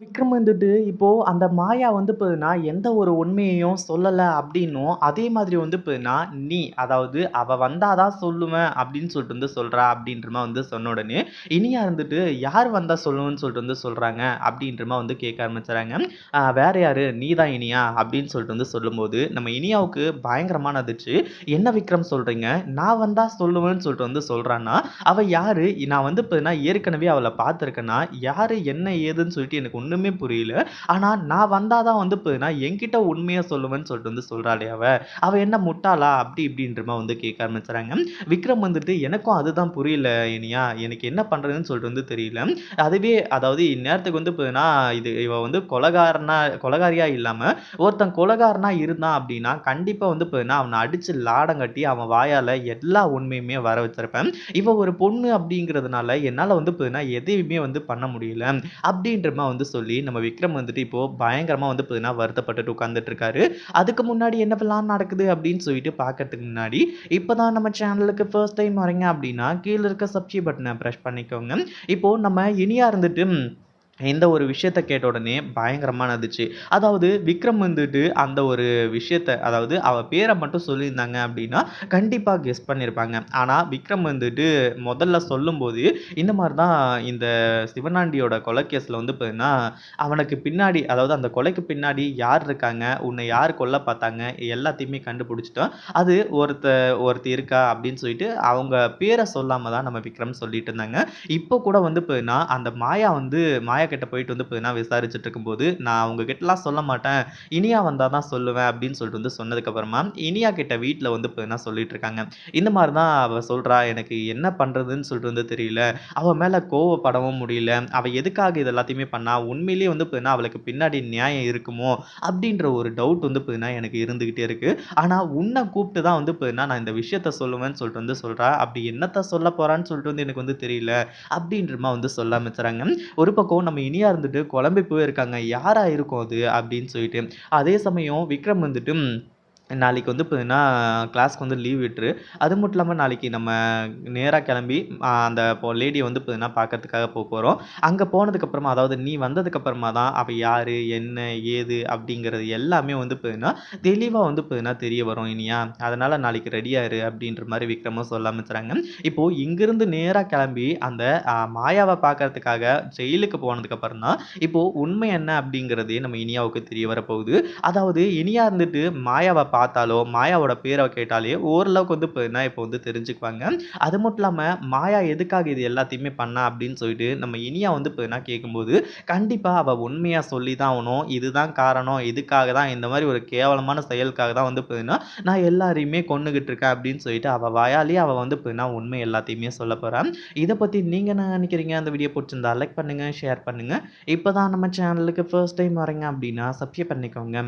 விக்ரம் வந்துட்டு இப்போ அந்த மாயா வந்து பார்த்தீங்கன்னா, எந்த ஒரு உண்மையையும் சொல்லலை அப்படின்னும் அதே மாதிரி வந்து பார்த்தீங்கன்னா, நீ அதாவது அவ வந்தால் தான் சொல்லுவேன் அப்படின்னு சொல்லிட்டு வந்து சொல்றா அப்படின்றமா வந்து சொன்ன உடனே, இனியா இருந்துட்டு யார் வந்தா சொல்லுவேன்னு சொல்லிட்டு வந்து சொல்றாங்க அப்படின்றமா வந்து கேட்க ஆரம்பிச்சுறாங்க. வேற யாரு நீ தான் இனியா அப்படின்னு சொல்லிட்டு வந்து சொல்லும்போது, நம்ம இனியாவுக்கு பயங்கரமான அதிர்ச்சி. என்ன விக்ரம் சொல்றீங்க? நான் வந்தா சொல்லுவேன்னு சொல்லிட்டு வந்து சொல்றான்னா, அவ யாரு? நான் வந்து பார்த்தீங்கன்னா, ஏற்கனவே அவளை பார்த்துருக்கேன்னா, யாரு என்ன ஏதுன்னு சொல்லிட்டு எனக்கு ஒன்றுமே புரியல. ஆனால் நான் வந்தால் தான் வந்து பார்த்தீங்கன்னா, என்கிட்ட உண்மையாக சொல்லுவேன்னு சொல்லிட்டு வந்து சொல்கிறாளே அவ. அவள் என்ன முட்டாளா? அப்படி இப்படின்றமா வந்து கேட்க ஆரம்பிச்சுறாங்க. விக்ரம் வந்துட்டு எனக்கும் அதுதான் புரியல இனியா. எனக்கு என்ன பண்ணுறதுன்னு சொல்லிட்டு வந்து தெரியல. அதுவே அதாவது இந்நேரத்துக்கு வந்து பார்த்தீங்கன்னா, இது இவ வந்து கொலகாரனா கொலைகாரியா இல்லாமல் ஒருத்தன் கொலகாரனா இருந்தான் அப்படின்னா கண்டிப்பாக வந்து பார்த்தீங்கன்னா, அவனை அடிச்சு லாடம் கட்டி அவன் வாயால் எல்லா உண்மையுமே வர வச்சிருப்பேன். இவ ஒரு பொண்ணு அப்படிங்கிறதுனால என்னால் வந்து பார்த்தீங்கன்னா, எதையுமே வந்து பண்ண முடியல. அப்படின்றமா வந்து வந்து சொல்லி நம்ம விக்ரம் வந்துட்டு இப்போ பயங்கரமா வந்து பார்த்தீங்கன்னா, வருத்தப்பட்டுட்டு உட்கார்ந்துட்டு இருக்காரு. அதுக்கு முன்னாடி என்னவெல்லாம் நடக்குது அப்படின்னு சொல்லிட்டு பார்க்கறதுக்கு முன்னாடி, இப்போதான் நம்ம சேனலுக்கு ஃபர்ஸ்ட் டைம் வரீங்க அப்படின்னா கீழே இருக்க சப்ஸ்கிரைப் பட்டனை ப்ரெஷ் பண்ணிக்கோங்க. இப்போ நம்ம இனியா இருந்துட்டு இந்த ஒரு விஷயத்த கேட்ட உடனே பயங்கரமாக நடந்துச்சு அதாவது விக்ரம் வந்துட்டு அந்த ஒரு விஷயத்த அதாவது அவள் பேரை மட்டும் சொல்லியிருந்தாங்க அப்படின்னா கண்டிப்பாக கெஸ் பண்ணியிருப்பாங்க. ஆனால் விக்ரம் வந்துட்டு முதல்ல சொல்லும்போது, இந்த மாதிரி தான் இந்த சிவனாண்டியோட கொலை கேஸில் வந்து பார்த்தீங்கன்னா, அவனுக்கு பின்னாடி அதாவது அந்த கொலைக்கு பின்னாடி யார் இருக்காங்க? உன்னை யார் கொல்ல பார்த்தாங்க? எல்லாத்தையுமே கண்டுபிடிச்சிட்டோம் அது ஒருத்த ஒருத்தர் இருக்கா அப்படின்னு சொல்லிட்டு அவங்க பேரை சொல்லாமல் தான் நம்ம விக்ரம் சொல்லிட்டு இருந்தாங்க. இப்போ கூட வந்து பார்த்தீங்கன்னா, அந்த மாயா வந்து மாயா கிட்ட போயிட்டு வந்து பார்த்தீங்கன்னா, விசாரிச்சுட்டு இருக்கும்போது, நான் அவங்க கிட்டலாம் சொல்ல மாட்டேன். இனியா வந்தால் தான் சொல்லுவேன் அப்படின்னு சொல்லிட்டு வந்து சொன்னதுக்கப்புறமா இனியா கிட்ட வீட்டில் வந்து பார்த்தீங்கன்னா சொல்லிட்டு இருக்காங்க. இந்த மாதிரி தான் அவள் சொல்கிறா எனக்கு என்ன பண்ணுறதுன்னு சொல்லிட்டு வந்து தெரியல. அவள் மேலே கோவப்படவும் முடியல. அவள் எதுக்காக இது எல்லாத்தையுமே பண்ணா? உண்மையிலேயே வந்து பார்த்தீங்கன்னா, அவளுக்கு பின்னாடி நியாயம் இருக்குமோ? அப்படின்ற ஒரு டவுட் வந்து பார்த்தீங்கன்னா, எனக்கு இருந்துக்கிட்டே இருக்கு. ஆனால் உன்னை கூப்பிட்டு தான் வந்து பார்த்தீங்கன்னா, நான் இந்த விஷயத்த சொல்லுவேன்னு சொல்லிட்டு வந்து சொல்கிறா அப்படி என்னத்தை சொல்ல போறான்னு சொல்லிட்டு வந்து எனக்கு வந்து தெரியல. அப்படின்றமா வந்து சொல்ல ஆரம்பிச்சுறாங்க. ஒரு பக்கம் நம்ம இனியா இருந்துட்டு குழம்பி போயிருக்காங்க. யாரா இருக்கும் அது? அப்படின்னு சொல்லிட்டு. அதே சமயம் விக்ரம் வந்துட்டு நாளைக்கு வந்து பார்த்தீங்கன்னா, கிளாஸ்க்கு வந்து லீவ் விட்டுரு. அது மட்டும் இல்லாமல் நாளைக்கு நம்ம நேராக கிளம்பி அந்த இப்போ லேடியை வந்து பார்த்தீங்கன்னா, பார்க்கறதுக்காக போக போகிறோம் அங்கே போனதுக்கப்புறமா அதாவது நீ வந்ததுக்கப்புறமா தான் அவள் யார் என்ன? ஏது? அப்படிங்கிறது எல்லாமே வந்து பார்த்தீங்கன்னா, தெளிவாக வந்து பார்த்தீங்கன்னா தெரிய வரும் இனியா. அதனால் நாளைக்கு ரெடியாரு அப்படின்ற மாதிரி விக்ரமும் சொல்ல ஆரம்பிச்சுறாங்க. இப்போது இங்கேருந்து நேராக கிளம்பி அந்த மாயாவை பார்க்கறதுக்காக ஜெயிலுக்கு போனதுக்கப்புறம் தான், இப்போது உண்மை என்ன அப்படிங்கிறதே நம்ம இனியாவுக்கு தெரிய வரப்போகுது. அதாவது இனியா இருந்துட்டு மாயாவை பார்த்தாலோ, மாயாவோட பேரை கேட்டாலே ஓரளவுக்கு வந்து பார்த்தீங்கன்னா, இப்போ வந்து தெரிஞ்சுக்குவாங்க. அது மட்டும் இல்லாமல் மாயா எதுக்காக இது எல்லாத்தையுமே பண்ணா அப்படின்னு சொல்லிட்டு நம்ம இனியா வந்து பார்த்தீங்கன்னா கேட்கும்போது, கண்டிப்பாக அவள் உண்மையாக சொல்லி தான் ஆகணும் இதுதான் காரணம். இதுக்காக தான் இந்த மாதிரி ஒரு கேவலமான செயலுக்காக தான் வந்து பார்த்தீங்கன்னா, நான் எல்லாரையுமே கொண்டுகிட்டு இருக்கேன் அப்படின்னு சொல்லிட்டு அவள் வாயாலேயே அவள் வந்து பார்த்தீங்கன்னா, உண்மை எல்லாத்தையுமே சொல்ல போகிறான் இதை பற்றி நீங்கள் என்ன நினைக்கிறீங்க அந்த வீடியோ பிடிச்சிருந்தா லைக் பண்ணுங்கள் ஷேர் பண்ணுங்கள் இப்போ தான் நம்ம சேனலுக்கு ஃபர்ஸ்ட் டைம் வரீங்க அப்படின்னா சப்ஸ்கிரைப் பண்ணிக்கோங்க.